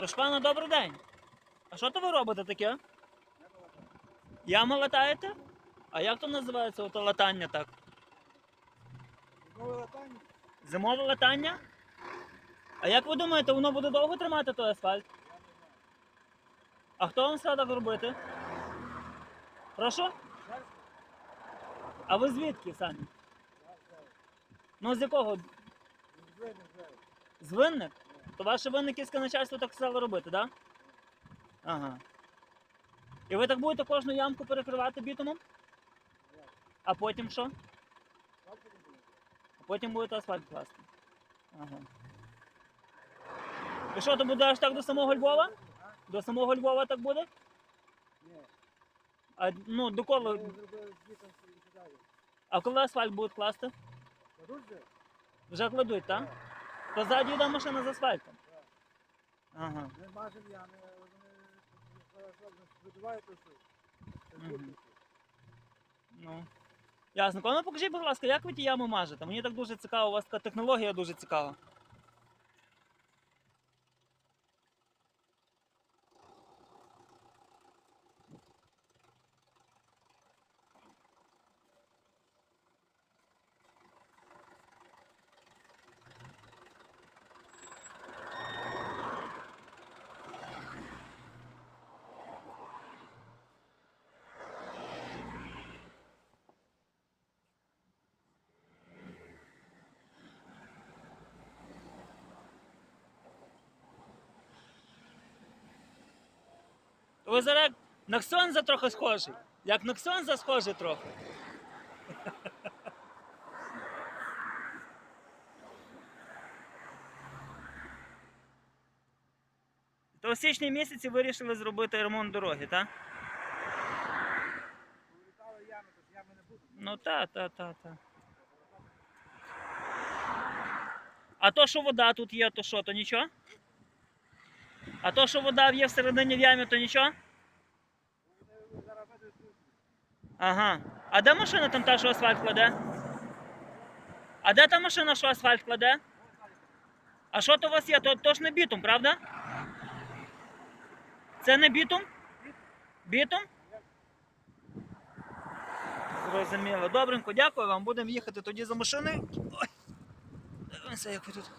Прошу пана, добрий день. А що то ви робите таке? Ями латаєте? А як то називається ото латання так? Зимове латання? Зимове латання? А як ви думаєте, воно буде довго тримати той асфальт? А хто вам сказав робити? Прошу? А ви звідки самі? Ну з якого? З винник? То ваше винниківське начальство так сказало робити, так? Да? Ага. І ви так будете кожну ямку перекривати бітумом? А потім що? А потім будете асфальт класти. Ага. І що, то буде аж так до самого Львова? До самого Львова так буде? А ну до коли? А коли асфальт будуть класти? Вже кладуть, так? То ззаді йде машина з асфальтом. Ага. Не мажемо ями, вони видувають усе. Мгм. Ну. Ясно. Ну покажіть, будь ласка, як ви ті ями мажете? Мені так дуже цікаво, у вас така технологія дуже цікава. Ви зараз на Ксьонза трохи схожий. Як на Ксьонза схожий трохи. То у січні місяці вирішили зробити ремонт дороги, так? Ну та, та, та, та. А то, що вода тут є, то що, то нічого? А то, що вода є всередині в ямі, то нічого? Ага. А де машина там та, що асфальт кладе? А де та машина, що асфальт кладе? А що то у вас є? То, то ж не бітум, правда? Це не бітум? Бітум? Зрозуміло. Добренько, дякую вам. Будемо їхати тоді за машиною. Ой. Дивимося, як ви тут.